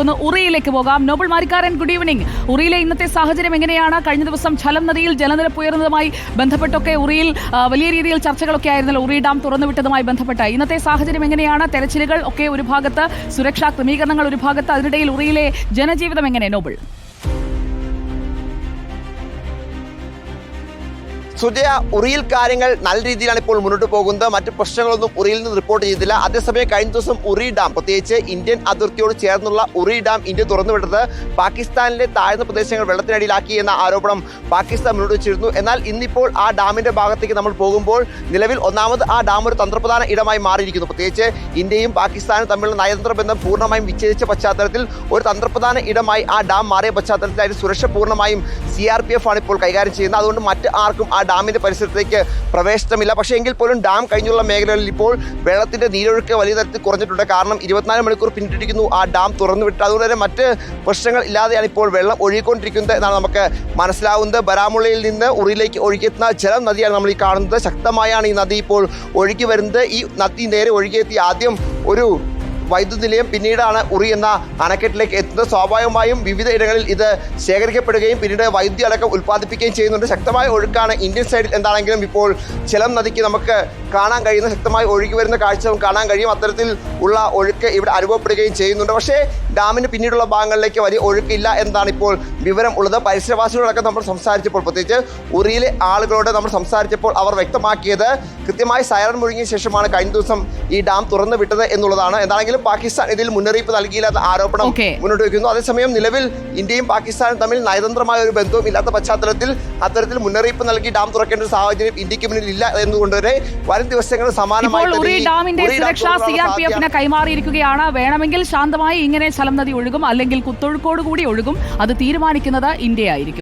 ഒന്ന് ഉറിയിലേക്ക് പോകാം. നോബിൾ മാരിക്കാരൻ ഗുഡ് ഈവനിങ് ഉറിയിലെ ഇന്നത്തെ സാഹചര്യം എങ്ങനെയാണ്? കഴിഞ്ഞ ദിവസം ഝലം നദിയിൽ ജലനിരപ്പ് ഉയർന്നതുമായി ബന്ധപ്പെട്ടൊക്കെ ഉറിയിൽ വലിയ രീതിയിൽ ചർച്ചകളൊക്കെ ആയിരുന്നല്ലോ. ഉറി ഡാം തുറന്നുവിട്ടതുമായി ബന്ധപ്പെട്ട്. ഇന്നത്തെ സാഹചര്യം എങ്ങനെയാണ്? തെരച്ചിലുകൾ ഒക്കെ ഒരു ഭാഗത്ത് സുരക്ഷാ ക്രമീകരണങ്ങൾ ഒരു ഭാഗത്ത് അതിനിടയിൽ ഉറിയിലെ ജനജീവിതം എങ്ങനെ? നോബിൾ. സുജയ ഉറിയിൽ കാര്യങ്ങൾ നല്ല രീതിയിലാണ് ഇപ്പോൾ മുന്നോട്ട് പോകുന്നത്. മറ്റ് പ്രശ്നങ്ങളൊന്നും ഉറിയിൽ നിന്ന് റിപ്പോർട്ട് ചെയ്തില്ല. അതേസമയം കഴിഞ്ഞ ദിവസം ഉറി ഡാം പ്രത്യേകിച്ച് ഇന്ത്യൻ അതിർത്തിയോട് ചേർന്നുള്ള ഉറി ഡാം ഇന്ത്യ തുറന്നുവിട്ടത് പാകിസ്ഥാനിലെ താഴ്ന്ന പ്രദേശങ്ങൾ വെള്ളത്തിനടിയിലാക്കി എന്ന ആരോപണം പാകിസ്ഥാൻ മുന്നോട്ട് വെച്ചിരുന്നു. എന്നാൽ ഇന്നിപ്പോൾ ആ ഡാമിന്റെ ഭാഗത്തേക്ക് നമ്മൾ പോകുമ്പോൾ നിലവിൽ ഒന്നാമത് ആ ഡാം ഒരു തന്ത്രപ്രധാന ഇടമായി മാറിയിരിക്കുന്നു. പ്രത്യേകിച്ച് ഇന്ത്യയും പാകിസ്ഥാനും തമ്മിലുള്ള നയതന്ത്ര ബന്ധം പൂർണമായും വിച്ഛേദിച്ച പശ്ചാത്തലത്തിൽ ഒരു തന്ത്രപ്രധാന ഇടമായി ആ ഡാം മാറിയ പശ്ചാത്തലത്തിൽ അതിന് സുരക്ഷ പൂർണമായും സി ആർ പി എഫ് ആണ് ഇപ്പോൾ കൈകാര്യം ചെയ്യുന്നത്. അതുകൊണ്ട് മറ്റ് ആർക്കും ആ ഡാമിന്റെ പരിസരത്തേക്ക് പ്രവേശനമില്ല പക്ഷേ എങ്കിൽ പോലും ഡാം കഴിഞ്ഞുള്ള മേഖലകളിൽ ഇപ്പോൾ വെള്ളത്തിന്റെ നീരൊഴുക്ക് വലിയ തരത്തിൽ കുറഞ്ഞിട്ടുണ്ട്. കാരണം ഇരുപത്തിനാല് മണിക്കൂർ പിന്നിട്ടിരിക്കുന്നു ആ ഡാം തുറന്നു വിട്ട് അതുകൊണ്ട് തന്നെ മറ്റ് പ്രശ്നങ്ങൾ ഇല്ലാതെയാണ് ഇപ്പോൾ വെള്ളം ഒഴുകിക്കൊണ്ടിരിക്കുന്നത് എന്നാണ് നമുക്ക് മനസ്സിലാവുന്നത്. ബരാമുള്ളയിൽ നിന്ന് ഉറിയിലേക്ക് ഒഴുകിയെത്തുന്ന ജലം നദിയാണ് നമ്മൾ ഈ കാണുന്നത്. ശക്തമായാണ് ഈ നദി ഇപ്പോൾ ഒഴുകി വരുന്നത്. ഈ നദി നേരെ ഒഴുകിയെത്തി ആദ്യം ഒരു വൈദ്യുതി നിലയം പിന്നീടാണ് ഉറി എന്ന അണക്കെട്ടിലേക്ക് എത്തുന്നത്. സ്വാഭാവികമായും വിവിധ ഇടങ്ങളിൽ ഇത് ശേഖരിക്കപ്പെടുകയും പിന്നീട് വൈദ്യുതി അടക്കം ഉൽപ്പാദിപ്പിക്കുകയും ചെയ്യുന്നുണ്ട്. ശക്തമായ ഒഴുക്കാണ് ഇന്ത്യൻ സൈഡിൽ എന്താണെങ്കിലും ഇപ്പോൾ ചിലം നദിക്ക് നമുക്ക് കാണാൻ കഴിയുന്ന ശക്തമായി ഒഴുകി വരുന്ന കാഴ്ച കാണാൻ കഴിയും. അത്തരത്തിൽ ഉള്ള ഒഴുക്ക് ഇവിടെ അനുഭവപ്പെടുകയും ചെയ്യുന്നുണ്ട്. പക്ഷേ ഡാമിന് പിന്നീടുള്ള ഭാഗങ്ങളിലേക്ക് വലിയ ഒഴുക്കില്ല എന്നാണ് ഇപ്പോൾ വിവരം ഉള്ളത്. പരിസരവാസികളോടൊക്കെ നമ്മൾ സംസാരിച്ചപ്പോൾ പ്രത്യേകിച്ച് ഉറിയിലെ ആളുകളോട് നമ്മൾ സംസാരിച്ചപ്പോൾ അവർ വ്യക്തമാക്കിയത് കൃത്യമായി സൈറൺ മുഴുകിയ ശേഷമാണ് കഴിഞ്ഞ ദിവസം ഈ ഡാം തുറന്നു വിട്ടത് എന്നുള്ളതാണ്. എന്താണെങ്കിലും പാകിസ്ഥാൻ ഇതിൽ മുന്നറിയിപ്പ് നൽകിയില്ല എന്ന ആരോപണം മുന്നോട്ട് വയ്ക്കുന്നു. അതേസമയം നിലവിൽ ഇന്ത്യയും പാകിസ്ഥാനും തമ്മിൽ നയതന്ത്രമായ ഒരു ബന്ധവും ഇല്ലാത്ത പശ്ചാത്തലത്തിൽ അത്തരത്തിൽ മുന്നറിയിപ്പ് നൽകി ഡാം തുറക്കേണ്ട ഒരു സാഹചര്യം ഇന്ത്യയ്ക്ക് മുന്നിൽ ഇല്ല എന്നുകൊണ്ട് തന്നെ വരും ദിവസങ്ങളിൽ സമാനമായി കൈമാറിയിരിക്കുകയാണ്. വേണമെങ്കിൽ ശാന്തമായി ഇങ്ങനെ ചലം നദി ഒഴുകും അല്ലെങ്കിൽ കുത്തൊഴുക്കോട് കൂടി ഒഴുകും. അത് തീരുമാനിക്കുന്നത് ഇന്ത്യയായിരിക്കും.